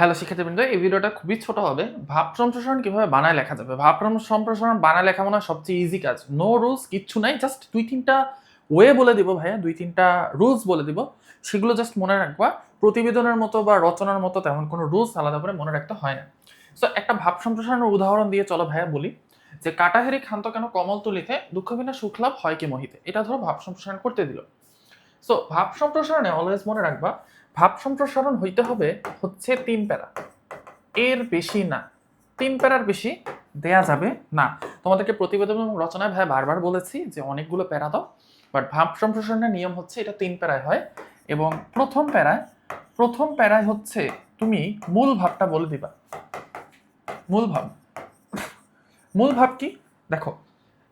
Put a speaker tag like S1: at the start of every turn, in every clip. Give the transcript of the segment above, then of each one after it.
S1: Hello শিক্ষার্থীবৃন্দ, এই ভিডিওটা খুবই ছোট হবে। ভাব সম্প্রসারণ কীভাবে বানায় লেখা যাবে? ভাব সম্প্রসারণ বানায় লেখা মনে হয় সবচেয়ে ইজি কাজ। নো রুলস কিচ্ছু নাই জাস্ট দুই তিনটা ওয়ে বলে দিব ভাইয়া, দুই তিনটা রুলস বলে দিব। সেগুলো জাস্ট মনে রাখবা, প্রতিবেদনের মতো বা রচনার মতো তেমন কোনো রুলস আলাদা করে মনে রাখতে হয় না। সো একটা ভাব সম্প্রসারণের উদাহরণ দিয়ে চলো ভাইয়া বলি, যে কাটাহেরি খান্ত কেন কমল তুলিতে দুঃখ বিনা সুখলাভ হয় কি মহিতে? এটা ধরো ভাব সম্প্রসারণ করতে দিল। সো ভাব সম্প্রসারণে অলওয়েজ মনে রাখবা ভাব সম্প্রসারণ হইতে হবে হচ্ছে তিন প্যারা। এর বেশি না। তিন প্যারার বেশি দেয়া যাবে না। তোমাদেরকে প্রতিবেদন এবং রচনায় ভাই বারবার বলেছি যে অনেকগুলো প্যারা দাও বাট ভাব সম্প্রসারণের নিয়ম হচ্ছে এটা তিন প্যারায় হয় এবং প্রথম প্যারায় প্রথম প্যারায় হচ্ছে তুমি মূল ভাবটা বলে দিবা। মূল ভাব। মূল ভাব কি? দেখো,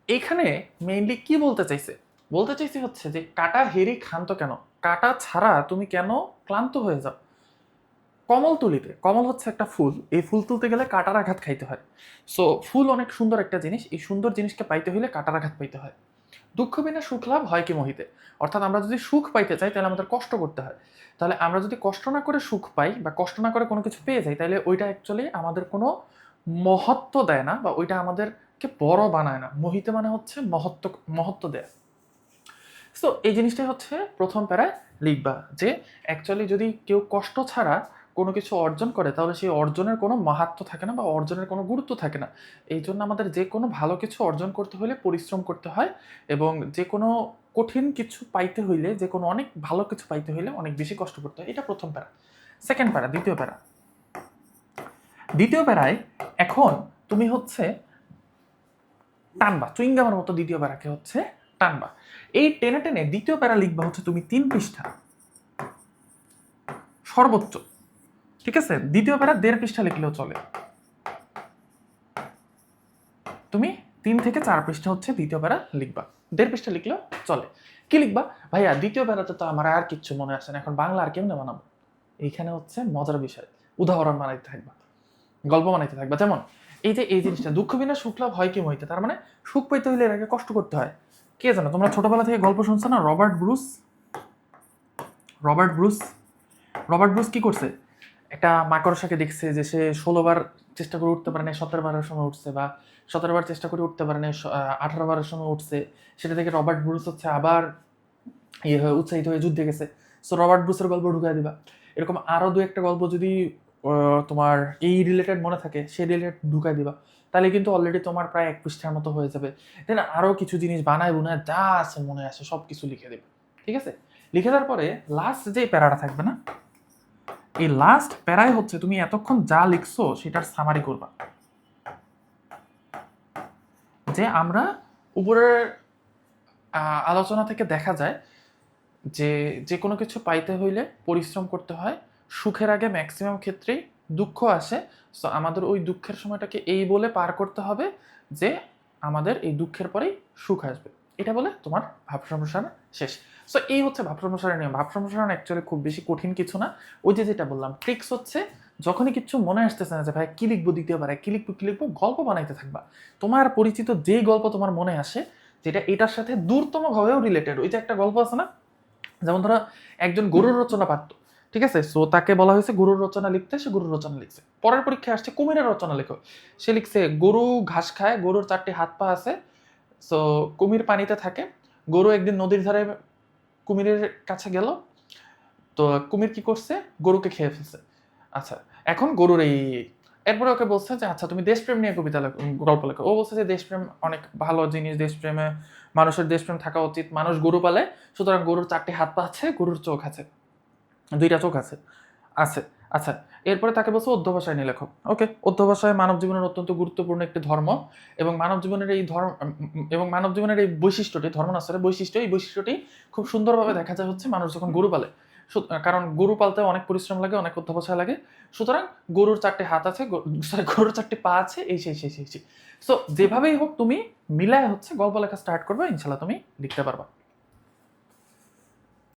S1: এখানে মেইনলি কি বলতে চাইছে? বলতে চাইছি হচ্ছে যে কাটা হেরি ক্ষান্ত কেন? কাটা ছাড়া তুমি কেন ক্লান্ত হয়ে যাও? কমল তুলিতে, কমল হচ্ছে একটা ফুল। এই ফুল তুলতে গেলে কাটার আঘাত খাইতে হয়। সো ফুল অনেক সুন্দর একটা জিনিস। এই সুন্দর জিনিসকে পাইতে হইলে কাটার আঘাত পাইতে হয়। দুঃখ বিনা সুখ লাভ হয় কি মহিতে? অর্থাৎ আমরা যদি সুখ পাইতে চাই, তাহলে আমাদের কষ্ট করতে হয়। তাহলে আমরা যদি কষ্ট না করে সুখ পাই বা কষ্ট না করে কোনো কিছু পেয়ে যাই, তাহলে ওইটা অ্যাকচুয়ালি আমাদের কোনো মহত্ব দেয় না বা ওইটা আমাদেরকে বড় বানায় না। মোহিতে মানে হচ্ছে মহত্ব মহত্ব দেয়। সো এই জিনিসটাই হচ্ছে প্রথম প্যারায় লিখবা যে অ্যাকচুয়ালি যদি কেউ কষ্ট ছাড়া কোনো কিছু অর্জন করে, তাহলে সেই অর্জনের কোনো মাহাত্ম থাকে না বা অর্জনের কোনো গুরুত্ব থাকে না। এই জন্য আমাদের যে কোনো ভালো কিছু অর্জন করতে হলে পরিশ্রম করতে হয় এবং যে কোনো কঠিন কিছু পাইতে হইলে, যে কোনো অনেক ভালো কিছু পাইতে হইলে অনেক বেশি কষ্ট করতে হয়। এটা প্রথম প্যারা। সেকেন্ড প্যারা, দ্বিতীয় প্যারা। দ্বিতীয় প্যারায় এখন তুমি হচ্ছে টানবা, চুইংগামের মতো দ্বিতীয় প্যারাকে হচ্ছে টানবা। এই টেনে টেনে দ্বিতীয় প্যারা লিখবা হচ্ছে তুমি তিন পৃষ্ঠা। সর্বোচ্চ। ঠিক আছে? দ্বিতীয় প্যারা দেড় পৃষ্ঠা লিখলেও চলে। তুমি তিন থেকে চার পৃষ্ঠা হচ্ছে দ্বিতীয় প্যারা লিখবা। দেড় পৃষ্ঠা লিখলেও চলে। কি লিখবা? ভাইয়া, দ্বিতীয় প্যারাতে তো আমার আর কিচ্ছু মনে আসে না। এখন বাংলা আর কেমনে বানাবো? এইখানে হচ্ছে মজার বিষয়। উদাহরণ বানাইতে থাকবা। গল্প বানাইতে থাকবা। যেমন, এই যে এই জিনিসটা, দুঃখ বিনা সুখ লাভ হয় কি হইতে তার মানে সুখ পাইতে হইলে এর আগে কষ্ট করতে হয়। কে জানো? তোমরা ছোটবেলা থেকে গল্প শুনছো না? Robert Bruce? Robert Bruce? Robert Bruce কি করছে? একটা মাকড়সাকে দেখছে যে সে ষোলোবার চেষ্টা করে উঠতে পারে না সতেরো বারের সময় উঠছে বা সতেরো বার চেষ্টা করে উঠতে পারে না আঠারো বারের সময় উঠছে। সেটা থেকে রবার্ট ব্রুস হচ্ছে আবার ইয়ে হয়ে, উৎসাহিত হয়ে যুদ্ধে গেছে। সো রবার্ট ব্রুসের গল্প ঢুকাই দিবা। এরকম আরও দু একটা গল্প যদি তোমার এই রিলেটেড মনে থাকে, সেই রিলেটেড ঢুকাই দিবা। তাহলে কিন্তু অলরেডি তোমার প্রায় এক পৃষ্ঠার মতো হয়ে যাবে। দেন আরও কিছু জিনিস বানায় বুনায় যা আছে মনে আসে সব কিছু লিখে দেবে। ঠিক আছে? লিখে দেওয়ার পরে লাস্ট যে প্যারাটা থাকবে না, এই লাস্ট প্যারায় হচ্ছে তুমি এতক্ষণ যা লিখছো, সেটার সামারি করবা। যে আমরা উপরের আলোচনা থেকে দেখা যায় যে যে কোনো কিছু পাইতে হইলে পরিশ্রম করতে হয় সুখের আগে ম্যাক্সিমাম ক্ষেত্রেই দুঃখ আসে। সো আমাদের ওই দুঃখের সময়টাকে এই বলে পার করতে হবে যে, আমাদের এই দুঃখের পরেই সুখ আসবে। এটা বলে তোমার ভাব শেষ। সো এই হচ্ছে ভাব সম্প্রসারণ নিয়ম। ভাব অ্যাকচুয়ালি খুব বেশি কঠিন কিছু না। ওই যে যেটা বললাম ট্রিক্স হচ্ছে যখনই কিছু মনে আসতেছে না যে, ভাই, কি লিখব দ্বিতীয় পারে কি লিখব কি লিখব? গল্প বানাইতে থাকবা। তোমার পরিচিত যেই গল্প তোমার মনে আসে, যেটা এটার সাথে দূরতম ভাবেও রিলেটেড ওই যে একটা গল্প আছে না? যেমন ধরো, একজন গরুর রচনা পারত। ঠিক আছে? সো তাকে বলা হয়েছে গরুর রচনা লিখতে, সে গরুর রচনা লিখছে। পরের পরীক্ষায় আসছে কুমিরের রচনা লেখো সে লিখছে, গরু ঘাস খায়, গরুর চারটি হাত পা আছে সো কুমির পানিতে থাকে। গরু একদিন নদীর ধারে কুমিরের কাছে গেল, তো কুমির কি করছে? গরুকে খেয়ে ফেলছে। আচ্ছা এখন গরুর এই এরপরে ওকে বলছে যে আচ্ছা তুমি দেশপ্রেম নিয়ে কবিতা লেখো গল্প লেখো। ও বলছে যে, দেশপ্রেম অনেক ভালো জিনিস, দেশপ্রেমে মানুষের দেশপ্রেম থাকা উচিত। মানুষ গরু পালে, সুতরাং গরুর চারটি হাত পা আছে, গরুর চোখ আছে। দুইটা চোখ আছে আছে আচ্ছা এরপরে তাকে বলছে অধ্যবসায় নিয়ে লেখক ওকে, অধ্যবসায় মানব জীবনের অত্যন্ত গুরুত্বপূর্ণ একটি ধর্ম এবং মানব জীবনের এই ধর্ম এবং মানব জীবনের এই বৈশিষ্ট্যটি ধর্মনাশ্রের বৈশিষ্ট্য, এই বৈশিষ্ট্যটি খুব সুন্দরভাবে দেখা যায় হচ্ছে মানুষ যখন গরু পালে। কারণ গরু পালতে অনেক পরিশ্রম লাগে, অনেক অধ্যবসায় লাগে। সুতরাং গরুর চারটে হাত আছে গরুর চারটে পা আছে, এই, সেই সেই সেই সো যেভাবেই হোক তুমি মিলায় হচ্ছে গল্প লেখা স্টার্ট করবে ইনশাল্লাহ তুমি লিখতে পারবা।